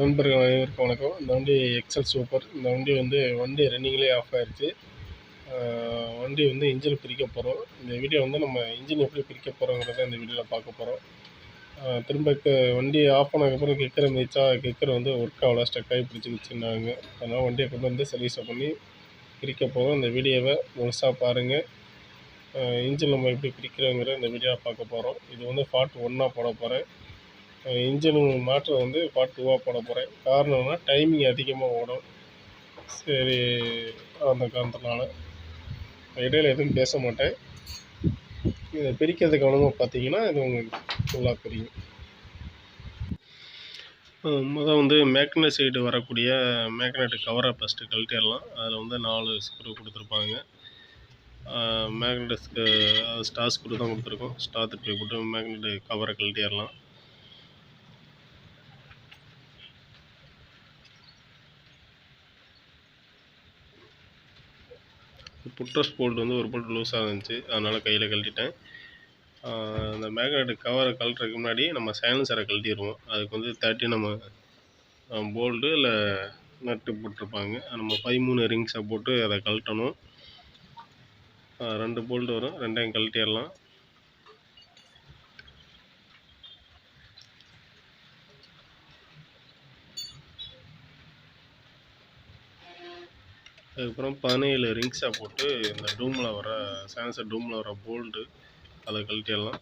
நண்பர்கள் அனைவருக்கும் வணக்கம். இந்த வண்டி எக்ஸல் சூப்பர் இந்த வண்டி வந்து வண்டி ரன்னிங்லேயே ஆஃப் ஆயிடுச்சு வண்டி வந்து இன்ஜின் பிரிக்க போகிறோம் இந்த வீடியோ வந்து நம்ம இன்ஜின் எப்படி பிரிக்க போகிறோங்கிறத இந்த வீடியோவில் பார்க்க போகிறோம் திரும்ப வண்டி ஆஃப் ஆனதுக்கப்புறம் கிக்கர் இருந்துச்சா? கிக்கர் வந்து ஒர்க் ஆகல ஸ்டக் ஆகி பிடிச்சி அதனால் வண்டியை கொண்டு வந்து சர்வீஸை பண்ணி பிரிக்க போகிறோம் இந்த வீடியோவை முழுசாக பாருங்கள் இன்ஜின் நம்ம எப்படி பிரிக்கிறோங்கிற இந்த வீடியோவை பார்க்க போகிறோம் இது வந்து ஃபார்ட் ஒன்னாக போட போகிறேன் இன்ஜின் மாற்ற வந்து பார்ட் டூவாக போட போகிறேன் காரணம்னா டைமிங் அதிகமாக ஓடும். சரி அந்த காரணத்தினால. இடையில எதுவும் பேச மாட்டேன். இதை பிரிக்கிறதுக்கு கவனமாக பார்த்தீங்கன்னா இது உங்களுக்கு ஃபுல்லாக தெரியும் முதல் வந்து மேக்னட் சைடு வரக்கூடிய மேக்னெட் கவரை ஃபஸ்ட்டு கழட்டிடலாம். அதில் வந்து நாலு ஸ்க்ரூ கொடுத்துருப்பாங்க. மேக்னட்ஸ்க்கு ஸ்டார் ஸ்க்ரூ தான் கொடுத்துருக்கோம். ஸ்டார் திருப்பி போட்டு மேக்னெட் கவரை கழட்டிடலாம். புட்ரஸ் போல்ட் வந்து ஒரு போல்ட் லூஸாக இருந்துச்சு. அதனால் கையில் கழட்டிட்டேன். அந்த மேக்னெட் கவரை கழட்டுறதுக்கு முன்னாடி நம்ம சைலன்சரை கழட்டிடுவோம் அதுக்கு வந்து தேர்ட்டி நம்ம போல்டு இல்லை நட்டு போட்டிருப்பாங்க. நம்ம பதிமூணு ரிங்ஸை போட்டு அதை கழட்டணும். ரெண்டு போல்டு வரும். ரெண்டையும் கழட்டிடலாம். அதுக்கப்புறம் பதினேழு ரிங்ஸாக போட்டு இந்த டூமில் வர சான்சர் டூமில் வர போல்டு அதை கழட்டிடலாம்.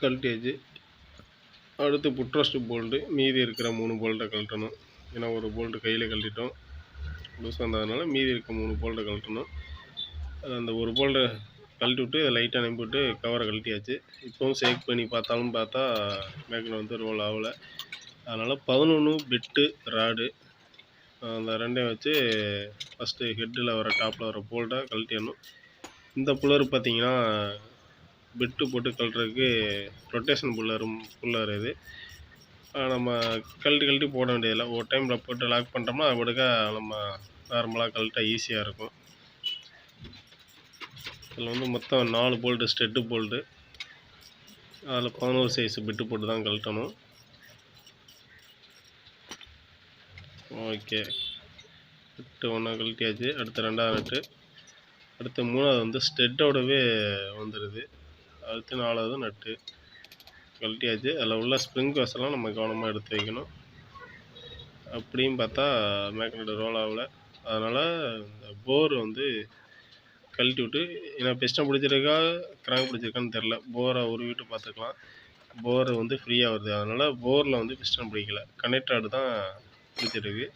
கழட்டியாச்சு. அடுத்து புட்ரஸ்ட்டு போல்டு மீதி இருக்கிற மூணு போல்ட்டை கழட்டணும். ஏன்னா ஒரு போல்ட்டு கையில் கழட்டிட்டோம். லூஸ் வந்ததுனால மீதி இருக்க மூணு போல்ட்டை கழட்டணும். அந்த ஒரு போல்ட்டை கழட்டி விட்டு அதை லைட்டாக நம்பிவிட்டு கவரை கழட்டியாச்சு. இப்போவும் ஷேக் பண்ணி பார்த்தாலும் பார்த்தா மேக்கில் வந்து ரோல் ஆகலை. அதனால் பதினொன்று பிட்டு ராடு அந்த ரெண்டையும் வச்சு ஃபஸ்ட்டு ஹெட்டில் வர டாப்பில் வர போல்ட்டை கழட்டிடணும் இந்த புல்லர் பார்த்தீங்கன்னா பெட்டு போட்டு கழட்டுறதுக்கு ரொட்டேஷன் புல்லரும் புல்லர் இது. நம்ம கழட்டி கழட்டி போட வேண்டியதில்லை. ஒரு டைமில் போட்டு லாக் பண்ணிட்டோம்னா அது படுக்க நம்ம நார்மலாக கழட்ட ஈஸியாக இருக்கும். இதில் வந்து மொத்தம் நாலு போல்ட்டு ஸ்டெட்டு போல்ட்டு அதில் பதினோரு சைஸ் பிட்டு போட்டு தான் கழட்டணும். ஓகே. நட்டு ஒன்றா கழட்டியாச்சு. அடுத்து ரெண்டாவது நட்டு அடுத்து மூணாவது வந்து ஸ்டெட்டோடவே வந்துடுது அடுத்து நாலாவது நட்டு கழட்டியாச்சு. அதில் உள்ள ஸ்ப்ரிங் வசலாம் நம்ம கவனமாக எடுத்து வைக்கணும். அப்படியும் பார்த்தா மேக்னெட் ரோல் ஆகலை. அதனால் இந்த போர் வந்து கழட்டி விட்டு ஏன்னா பெஸ்ட்டாக பிடிச்சிருக்கா கிராங்க் பிடிச்சிருக்கான்னு தெரில போரை உருவிட்டு பார்த்துக்கலாம். போர் வந்து ஃப்ரீயாக வருது. அதனால் போரில் வந்து பிஸ்டன் பிடிக்கல. கனெக்டாடு தான் பிடிச்சிருக்கு.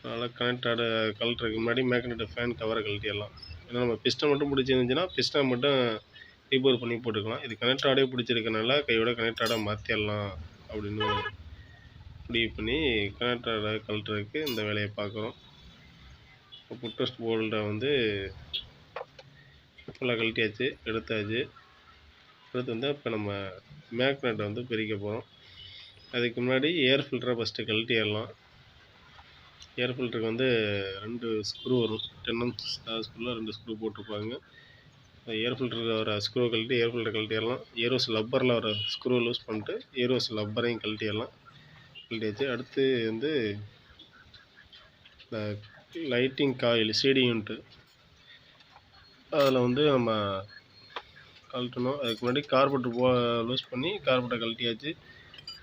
அதனால் கனெக்டாடு கழட்டுறதுக்கு முன்னாடி மேக்னெட் ஃபேன் கவரை கழட்டிடலாம் ஏன்னா நம்ம பிஸ்டன் மட்டும் பிடிச்சிருந்துச்சின்னா பிஸ்டன் மட்டும் ரீபோர் பண்ணி போட்டுக்கலாம். இது கனெக்டாடே பிடிச்சிருக்கனால கையோட கனெக்டாடாக மாற்றிடலாம் அப்படின்னு முடிவு பண்ணி கனெக்டாடை கழட்டுறதுக்கு இந்த வேலையை பார்க்குறோம். புட்டஸ்ட் போல்டை வந்து ஃபுல்லாக கழட்டியாச்சு எடுத்தாச்சு. அடுத்து வந்து இப்போ நம்ம மேக்னெட்டை வந்து பிரிக்க போகிறோம் அதுக்கு முன்னாடி ஏர் ஃபில்டரை ஃபஸ்ட்டு கழட்டிடலாம் ஏர் ஃபில்டருக்கு வந்து ரெண்டு ஸ்க்ரூ வரும். டென் எம் ஸ்க்ரூவில் ரெண்டு ஸ்க்ரூ போட்டிருப்பாங்க. ஏர் ஃபில்டரில் வர ஸ்க்ரூ கழட்டி ஏர் ஃபில்டர் கழட்டிடலாம் ஏரோஸ் லப்பரில் வர ஸ்க்ரூ லூஸ் பண்ணிட்டு ஏரோஸ் லப்பரையும் கழட்டிடலாம் கழட்டியாச்சு. அடுத்து வந்து இந்த லைட்டிங் காயில் சிடி யூனிட்டு அதில் வந்து நம்ம கழட்டணும். அதுக்கு முன்னாடி கார்பெட்டர் போ லூஸ் பண்ணி கார்பெட்டை கழட்டியாச்சு.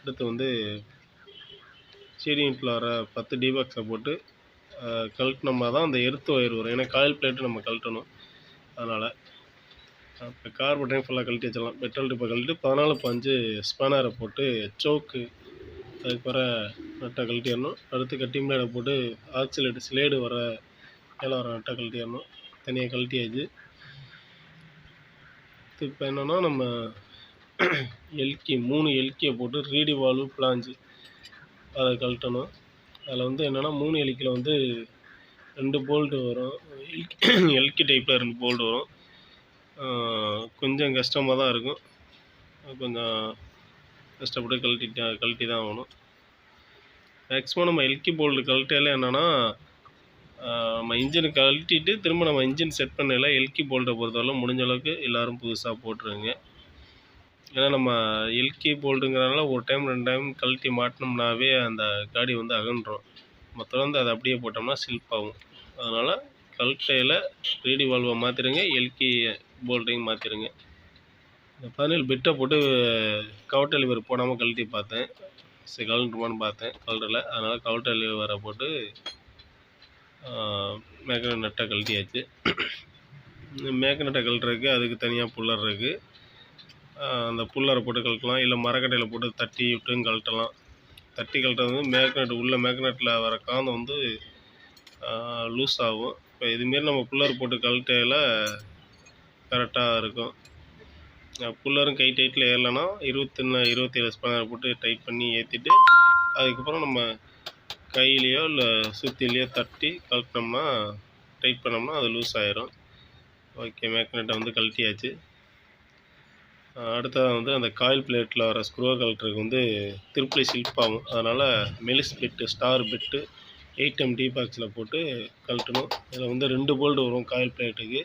அடுத்து வந்து சிடி வர பத்து டிபாக்ஸை போட்டு கழட்டினோம்னா தான் அந்த எர்த்து ஒயர் வரும். ஏன்னா காயில் பிளேட்டு நம்ம கழட்டணும். அதனால் இப்போ கார்பெட்டையும் ஃபுல்லாக கழட்டி வச்சிடலாம். பெட்ரோல் டிப்பை கழட்டி பதினாலு பஞ்சு ஸ்பேனரை போட்டு சோக்கு அதுக்கு வர நட்டை கழட்டிடணும். அடுத்து கட்டிங் பிளேடை போட்டு ஆக்சிலேட்டு ஸ்லேடு வர மேலே வர நட்டை கழட்டிடணும். தனியாக கழட்டியாச்சு. இப்போ என்னென்னா நம்ம எல்கி மூணு எல்கியை போட்டு ரீடி வால்வு பிளாஞ்சு அதை கழட்டணும். அதில் வந்து என்னென்னா மூணு எல்கியில் வந்து ரெண்டு போல்ட்டு வரும். எல்கி எல்கி டைப்பில் ரெண்டு போல்டு வரும். கொஞ்சம் கஷ்டமாக தான் இருக்கும். கொஞ்சம் கஷ்டப்பட்டு கழட்டி கழட்டி தான் ஆகணும். மேக்ஸிமம் நம்ம எல்கி போல்டு கழட்டையில என்னென்னா நம்ம இன்ஜினை கழட்டிட்டு திரும்ப நம்ம இன்ஜின் செட் பண்ணல எல்கி போல்ட்டை பொறுத்தவரை முடிஞ்ச அளவுக்கு எல்லோரும் புதுசாக போட்டுருங்க ஏன்னா நம்ம எல்கி போல்டுங்கிறனால ஒரு டைம் ரெண்டு டைம் கழட்டி மாட்டினோம்னாவே அந்த காடி வந்து அகன்றும். நம்ம தொடர்ந்து அதை அப்படியே போட்டோம்னா ஸ்லிப் ஆகும். அதனால் கல்ட்டையில் ரீடி வால்வை மாற்றிடுங்க எல்கி போல்ட்டையும் மாற்றிடுங்க இந்த பதினேழு பெட்டை போட்டு கவுட்டர் லிவர் போடாமல் கழட்டி பார்த்தேன். சரி கலண்டுமான்னு பார்த்தேன் கழட்டல. அதனால் கவுட்டர் லிவரை போட்டு மேக்னட் நட்டை கழட்டியாச்சு. மேக்கனட்டை கழட்டுறதுக்கு அதுக்கு தனியாக புல்லர் இருக்குது அந்த புல்லரை போட்டு கழட்டலாம் இல்லை மரக்கட்டையில் போட்டு தட்டி விட்டும் கழட்டலாம். தட்டி கழட்டது வந்து மேக்னெட் உள்ள மேக்னெட்டில் வர காந்தம் வந்து லூஸ் ஆகும். இப்போ இதுமாரி நம்ம புல்லர் போட்டு கழட்டையில் கரெக்டாக இருக்கும். புல்லரும் கை டைட்டில் ஏறலைன்னா இருபத்தொன்று இருபத்தேழு ஸ்பேனர் போட்டு டைட் பண்ணி ஏற்றிட்டு அதுக்கப்புறம் நம்ம கையிலையோ இல்லை சுத்திலையோ தட்டி கழட்டினோம்னா டைட் பண்ணோம்னா அது லூஸ் ஆயிரும். ஓகே மேக்னெட்டை வந்து கழட்டியாச்சு. அடுத்ததாக வந்து அந்த காயில் பிளேட்டில் வர ஸ்க்ரூ கழட்டுறதுக்கு வந்து திருப்பலி ஸ்லிப் ஆகும் அதனால் மெலிஸ் bit star bit eight M D பாக்ஸில் போட்டு கழட்டணும். இதில் வந்து ரெண்டு போல்டு வரும் காயில் பிளேட்டுக்கு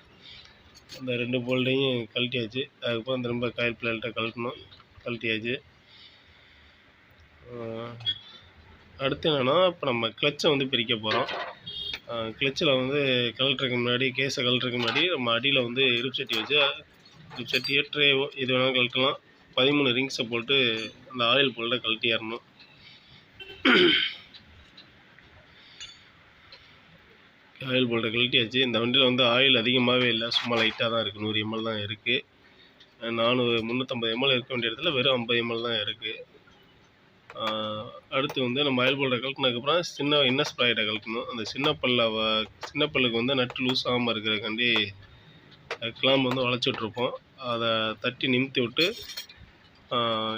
அந்த ரெண்டு போல்டையும் கழட்டியாச்சு. அதுக்கப்புறம் திரும்ப காயில் பிளேட்டை கழட்டணும். கழட்டியாச்சு. அடுத்து என்னென்னா இப்போ நம்ம கிளச்சை வந்து பிரிக்க போகிறோம் கிளச்சில் வந்து கழட்டுறதுக்கு முன்னாடி கேஸை கழட்டுறதுக்கு முன்னாடி நம்ம அடியில் வந்து இருப்பு சட்டி வச்சு சட்டியோ ட்ரேவோ எது வேணாலும் கழட்டலாம். பதிமூணு ரிங்ஸை போட்டு அந்த ஆயில் போல்ட்டை கழட்டிடணும் ஆயில் போல்ட்டை கழட்டியாச்சு. இந்த வண்டியில் வந்து ஆயில் அதிகமாகவே இல்லை. சும்மா லைட்டாக தான் இருக்குது நூறு எம்எல் தான் இருக்குது நானூறு முந்நூற்றம்பது எம்எல் இருக்க வேண்டிய இடத்துல வெறும் ஐம்பது எம்எல் தான் இருக்குது அடுத்து வந்து நம்ம ஆயில் போல்ட்டை கழட்டினதுக்கப்புறம் சின்ன இன்னஸ் ஸ்ப்ராய்டை கழட்டணும். அந்த சின்ன பல்ல சின்ன பல்லுக்கு வந்து நட்டு லூஸ் ஆகாமல் இருக்கிறக்காண்டி கிளாம்பு வந்து வளைச்சி விட்ருப்போம் அதை தட்டி நிமித்தி விட்டு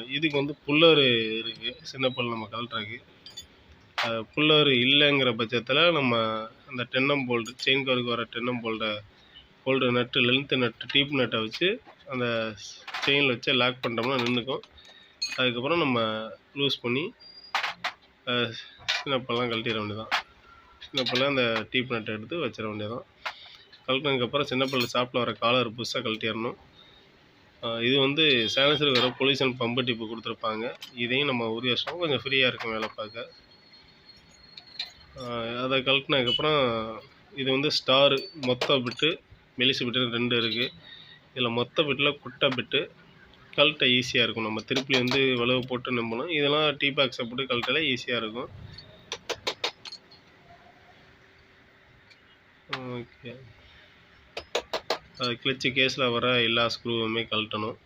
இதுக்கு வந்து புல்லர் இருக்குது சின்ன பல் நம்ம கழட்டுறதுக்கு. புல்லர் இல்லைங்கிற பட்சத்தில் நம்ம அந்த டென்னம் போல்டு செயின் கவருக்கு வர டென்னம் போல்டை bolt nut length nut deep நட்டை வச்சு அந்த செயினில் வச்சு லாக் பண்ணிட்டோம்னா நின்றுக்கும் அதுக்கப்புறம் நம்ம லூஸ் பண்ணி சின்ன பல்லாம் கழட்டிட வேண்டியதான் சின்ன பல்லாம் அந்த டீப் நட்டை எடுத்து வச்சிட வேண்டியதான் கழட்டினதுக்கப்புறம் சின்ன பிள்ளை ஷாப்பில் வர காலர் புதுசாக கழட்டிடணும். இது வந்து சைலன்சருக்கு வர பொல்யூஷன் பம்பு டிப்பு கொடுத்துருப்பாங்க. இதையும் நம்ம உரிய வச்சோம் கொஞ்சம் ஃப்ரீயாக இருக்கும் வேலை பார்க்க. அதை கழட்டினதுக்கப்புறம் இது வந்து ஸ்டாரு மொத்த பிட்டு மெலிசு பிட்டு ரெண்டு இருக்குது இதில் மொத்த பிட்டில் குட்டை பிட்டு கழட்ட ஈஸியாக இருக்கும். நம்ம திருப்பி வந்து வலுவை போட்டு நம்பணும். இதெல்லாம் டீ பாக்ஸை போட்டு கழட்டல ஈஸியாக இருக்கும். ஓகே. கிளச்சு கேஸில் வர எல்லா ஸ்க்ரூவுமே கழட்டணும்.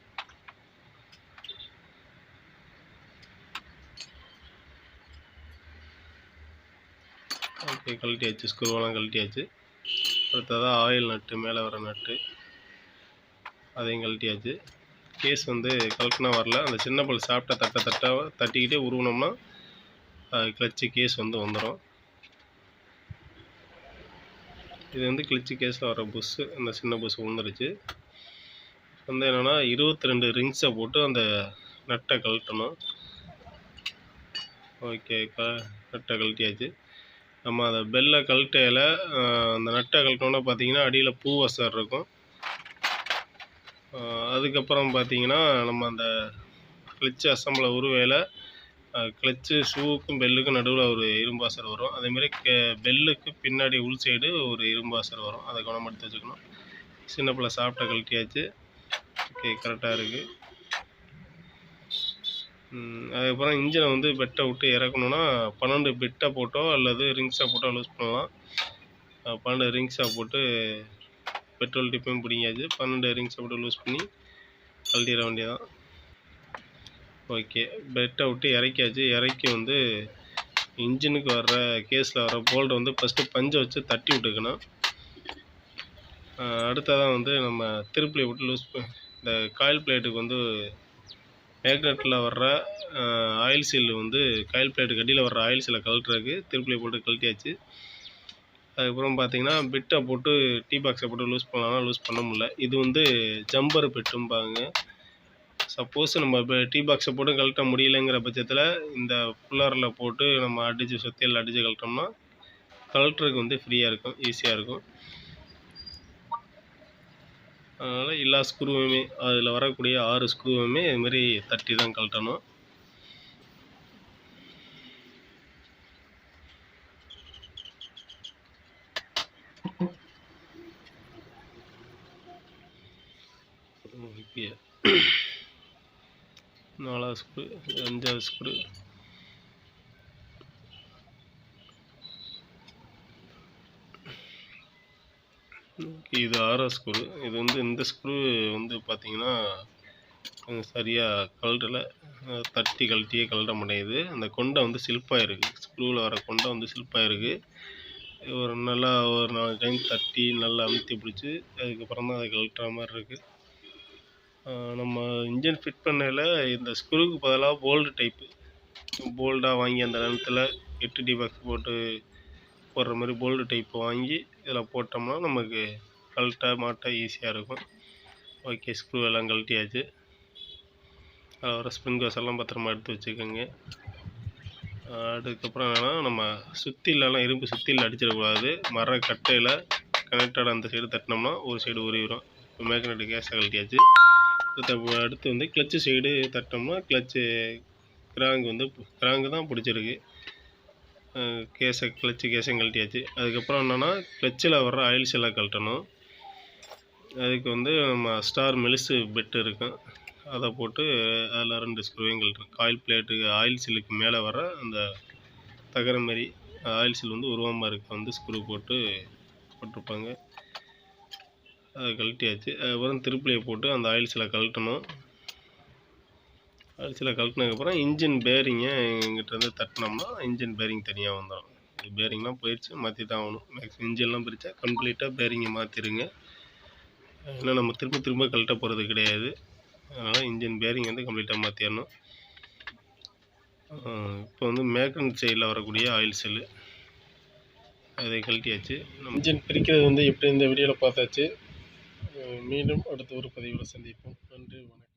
ஓகே கழட்டியாச்சு. ஸ்க்ரூவெல்லாம் கழட்டியாச்சு. அடுத்ததாக ஆயில் நட்டு மேலே வர நட்டு அதையும் கழட்டியாச்சு. கேஸ் வந்து கழட்டினா வரல. அந்த சின்ன பல் சாப்பிட்ட தட்ட தட்டை தட்டிக்கிட்டே உருவினோம்னா கிளச்சு கேஸ் வந்து வந்துடும் இது வந்து கிளச்சு கேஸில் வர புஷ்ஷு அந்த சின்ன புஷ் விழுந்துருச்சு வந்து என்னென்னா இருபத்தி ரெண்டு ரிங்ஸை போட்டு அந்த நட்டை கழட்டணும். ஓகே க நட்டை கழட்டியாச்சு. நம்ம அதை பெல்லை கழட்டையில் அந்த நட்டை கழட்டோன்னா பார்த்தீங்கன்னா அடியில் பூ வசர் இருக்கும். அதுக்கப்புறம் பார்த்தீங்கன்னா நம்ம அந்த கிளிச்சு அசம்பிளை உருவையில் கிளச்சு ஷூவுக்கும் பெல்லுக்கும் நடுவில் ஒரு இரும்பாசர் வரும். அதேமாரி க பெல்லுக்கு பின்னாடி உள் சைடு ஒரு இரும்பாசர் வரும். அதை கவனம் எடுத்து வச்சுக்கணும் சின்ன பிள்ளை சாப்பிட்ட கழட்டியாச்சு. ஓகே கரெக்டாக இருக்குது அதுக்கப்புறம் இன்ஜினை வந்து பெட்டை விட்டு இறக்கணுன்னா பன்னெண்டு பெட்டை போட்டோ அல்லது ரிங்ஸை போட்டோ லூஸ் பண்ணலாம். பன்னெண்டு ரிங்ஸை போட்டு பெட்ரோல் டிப்பையும் பிடிங்காச்சு பன்னெண்டு ரிங்ஸை போட்டு லூஸ் பண்ணி கழட்டிட வேண்டியதான் ஓகே பெட்டை விட்டு இறக்கியாச்சு. இறக்கி வந்து இன்ஜினுக்கு வர்ற கேஸில் வர போல்ட்டை வந்து ஃபஸ்ட்டு பஞ்சை வச்சு தட்டி விட்டுக்கணும். அடுத்ததான் வந்து நம்ம திருப்பிலை விட்டு லூஸ் இந்த காயில் பிளேட்டுக்கு வந்து மேக்னெட்டில் வர்ற ஆயில் சீல் வந்து காயில் பிளேட்டுக்கு அடியில் வர்ற ஆயில் சீலை கழட்டுறதுக்கு திருப்பிலை போட்டு கழட்டியாச்சு. அதுக்கப்புறம் பார்த்தீங்கன்னா பிட்டை போட்டு டீ பாக்ஸை போட்டு லூஸ் பண்ணலாம்னா லூஸ் பண்ண முடியல. இது வந்து ஜம்பர் பிட்டும்பாங்க சப்போஸ் நம்ம இப்போ டீ பாக்ஸை போட்டு கழட்ட முடியலைங்கிற பட்சத்தில் இந்த புல்லாரில் போட்டு நம்ம அடித்து சுத்தியல் அடித்து கழட்டோம்னா கழட்டுறதுக்கு வந்து ஃப்ரீயாக இருக்கும் ஈஸியாக இருக்கும். அதனால் எல்லா ஸ்க்ரூவுமே அதில் வரக்கூடிய ஆறு ஸ்க்ரூவுமே இதுமாரி தட்டி தான் கழட்டணும் ஓகே நாலாவது ஸ்க்ரூ அஞ்சாவது ஸ்க்ரூ. இது ஆறாவது ஸ்க்ரூ. இது வந்து இந்த ஸ்க்ரூ வந்து பார்த்தீங்கன்னா கொஞ்சம் சரியாக கழட்டலை. தட்டி கழட்டியே கழட்ட மாட்டேங்குது. அந்த கொண்டை வந்து சில்ப்பாக இருக்குது ஸ்க்ரூவில் வர கொண்டை வந்து சில்ப்பாக இருக்குது ஒரு நல்லா ஒரு நாலு டைம் தட்டி நல்லா அமுத்தி பிடிச்சி அதுக்கப்புறம் தான் அதை கழட்டுற மாதிரி இருக்குது நம்ம இன்ஜின் ஃபிட் பண்ணையில் இந்த ஸ்க்ரூவுக்கு பதிலாக போல்டு டைப்பு. போல்டாக வாங்கி அந்த நேரத்தில் எட்டு டி பாக்ஸ் போட்டு போடுற மாதிரி போல்டு டைப் வாங்கி இதில் போட்டோம்னா நமக்கு கழட்ட மாட்ட ஈஸியாக இருக்கும். ஓகே ஸ்க்ரூ எல்லாம் கழட்டியாச்சு. அதில் வர ஸ்ப்ரிங் கோஸ் எல்லாம் பத்திரமா எடுத்து வச்சுக்கோங்க. அதுக்கப்புறம் என்னென்னா நம்ம சுத்திலெல்லாம் இரும்பு சுத்தியில் அடிச்சிடக்கூடாது. மர கட்டையில் கனெக்டட் அந்த சைடு தட்டினோம்னா ஒரு சைடு உருவிடும் இப்போ மேக்னெட்டு கேஸை கழட்டியாச்சு. அடுத்து வந்து கிளச்சு சைடு தட்டோம்னா கிளச்சு கிராங்கு வந்து கிராங்கு தான் பிடிச்சிருக்கு. கேஸை கிளச்சு கேஸையும் கழட்டியாச்சு. அதுக்கப்புறம் என்னென்னா கிளச்சில் வர்ற ஆயில் எல்லாம் கழட்டணும். அதுக்கு வந்து நம்ம ஸ்டார் மெலிசு பெட்டு இருக்கும். அதை போட்டு அதில் ரெண்டு ஸ்க்ரூவையும் கழட்டணும். ஆயில் பிளேட்டுக்கு ஆயில் சில்லுக்கு மேலே வர அந்த தகர மாதிரி ஆயில் சில் வந்து உருவமாக இருக்க வந்து ஸ்க்ரூ போட்டு போட்டிருப்பாங்க. அதை கழட்டியாச்சு. அதுக்கப்புறம் திருப்பிலையை போட்டு அந்த ஆயில் கழட்டணும். ஆயில்ஸில் கழட்டினதுக்கப்புறம் இன்ஜின் பேரிங்கை எங்கிட்டருந்து தட்டினோம்னா இன்ஜின் பேரிங் தனியாக வந்துடும் பேரிங்லாம் போயிடுச்சு மாற்றி தான் ஆகணும். மேக்ஸிமம் இன்ஜின்லாம் பிரித்தா கம்ப்ளீட்டாக பேரிங்கை மாற்றிடுங்க ஏன்னா நம்ம திரும்ப திரும்ப கழட்ட போகிறது கிடையாது. அதனால் இன்ஜின் பேரிங் வந்து கம்ப்ளீட்டாக மாற்றிடணும் இப்போ வந்து மேக்கன் சைடில் வரக்கூடிய ஆயில் செல்லு அதை கழட்டியாச்சு. நம்ம இன்ஜின் பிரிக்கிறது வந்து எப்படி இந்த வீடியோவில் பார்த்தாச்சு? மீண்டும் அடுத்த ஒரு பதிவில் சந்திப்போம். நன்றி வணக்கம்.